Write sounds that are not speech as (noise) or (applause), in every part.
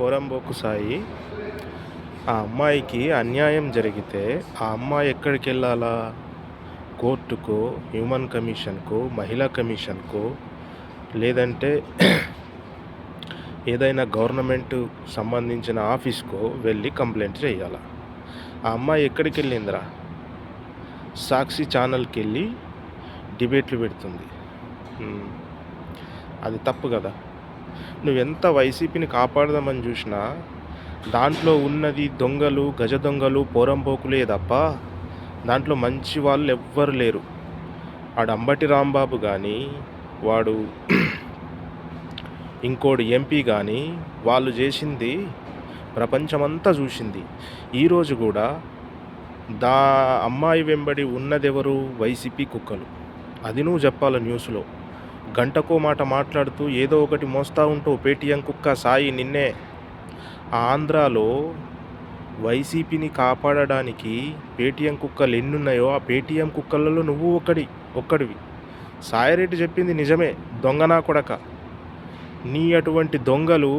కోరంబోకు సాయి ఆ అమ్మాయికి అన్యాయం జరిగితే ఆ అమ్మాయి ఎక్కడికి వెళ్ళాలా? కోర్టుకో హ్యూమన్ కమిషన్కో మహిళా కమిషన్కో లేదంటే ఏదైనా గవర్నమెంట్ సంబంధించిన ఆఫీస్కు వెళ్ళి కంప్లైంట్ చేయాల? ఆ అమ్మాయి ఎక్కడికి వెళ్ళిందిరా? సాక్షి ఛానల్కి వెళ్ళి డిబేట్లు పెడుతుంది. అది తప్పు కదా? నువ్వెంత వైసీపీని కాపాడదామని చూసినా దాంట్లో ఉన్నది దొంగలు గజ దొంగలు పోరంపోకులే తప్ప దాంట్లో మంచి వాళ్ళు ఎవ్వరు లేరు. వాడు అంబటి రాంబాబు కానీ వాడు (clears throat) ఇంకోడు ఎంపీ కానీ వాళ్ళు చేసింది ప్రపంచమంతా చూసింది. ఈరోజు కూడా దా అమ్మాయి వెంబడి ఉన్నదెవరు? వైసీపీ కుక్కలు. అది నువ్వు చెప్పాలి న్యూస్లో? గంటకో మాట మాట్లాడుతూ ఏదో ఒకటి మోస్తా ఉంటూ పేటీఎం కుక్క సాయి నిన్నే ఆంధ్రాలో వైసీపీని కాపాడడానికి పేటీఎం కుక్కలు ఎన్నున్నాయో ఆ పేటీఎం కుక్కలలో నువ్వు ఒక్కడి ఒక్కడివి. సాయిరెడ్డి చెప్పింది నిజమే దొంగనా కొడక. నీ అటువంటి దొంగలు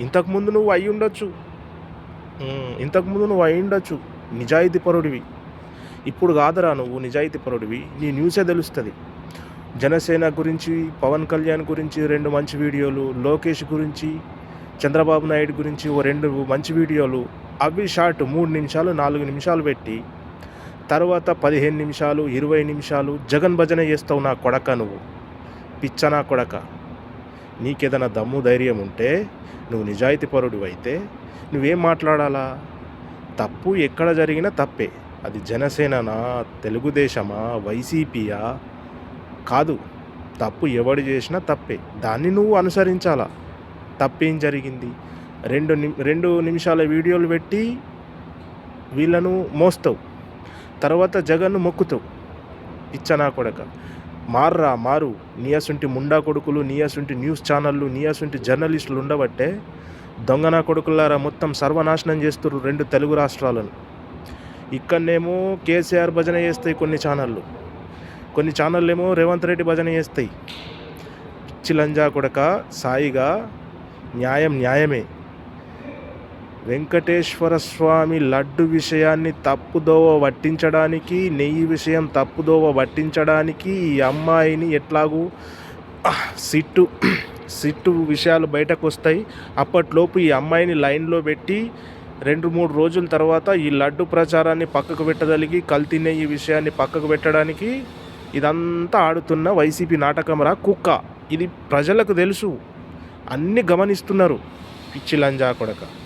ఇంతకుముందు నువ్వు అయి ఉండొచ్చు. ఇంతకుముందు నువ్వు అయి ఉండొచ్చు. నిజాయితీ పరుడివి. ఇప్పుడు కాదురా నువ్వు నిజాయితీ పరుడివి. నీ న్యూసే తెలుస్తుంది. జనసేన గురించి పవన్ కళ్యాణ్ గురించి రెండు మంచి వీడియోలు లోకేష్ గురించి చంద్రబాబు నాయుడు గురించి ఓ రెండు మంచి వీడియోలు. అవి షార్ట్ మూడు నిమిషాలు నాలుగు నిమిషాలు పెట్టి తర్వాత పదిహేను నిమిషాలు ఇరవై నిమిషాలు జగన్ భజన చేస్తావు నా కొడక నువ్వు. పిచ్చ నా కొడక. నీకేదైనా దమ్ము ధైర్యం ఉంటే నువ్వు నిజాయితీ పరుడు అయితే నువ్వేం మాట్లాడాలా? తప్పు ఎక్కడ జరిగినా తప్పే. అది జనసేననా తెలుగుదేశమా వైసీపీయా? కాదు తప్పు ఎవడు చేసినా తప్పే. దాన్ని నువ్వు అనుసరించాలా? తప్పేం జరిగింది? రెండు నిమి రెండు నిమిషాల వీడియోలు పెట్టి వీళ్ళను మోస్తావు. తర్వాత జగన్ను మొక్కుతావు. ఇచ్చనా కొడక. మార్రా మారు. నీయసుంటి ముండా కొడుకులు నీయసుంటి న్యూస్ ఛానళ్ళు నీయసుంటి జర్నలిస్టులు ఉండబట్టే దొంగనా కొడుకులారా మొత్తం సర్వనాశనం చేస్తున్నారు రెండు తెలుగు రాష్ట్రాలను. ఇక్కడనేమో కేసీఆర్ భజన చేస్తాయి కొన్ని ఛానళ్ళు. కొన్ని ఛానళ్ళు ఏమో రేవంత్ రెడ్డి భజన చేస్తాయి. చిలంజా కొడక సాయిగా న్యాయం న్యాయమే. వెంకటేశ్వర స్వామి లడ్డు విషయాన్ని తప్పుదోవ పట్టించడానికి నెయ్యి విషయం తప్పుదోవ పట్టించడానికి ఈ అమ్మాయిని ఎట్లాగూ సిట్టు సిట్టు విషయాలు బయటకు వస్తాయి అప్పట్లోపు ఈ అమ్మాయిని లైన్లో పెట్టి రెండు మూడు రోజుల తర్వాత ఈ లడ్డు ప్రచారాన్ని పక్కకు పెట్టగలిగి కల్తీ నెయ్యి విషయాన్ని పక్కకు పెట్టడానికి ఇదంతా ఆడుతున్న వైసీపీ నాటకం రా కుక్క. ఇది ప్రజలకు తెలుసు. అన్నీ గమనిస్తున్నారు. పిచ్చి లంజా కొడక.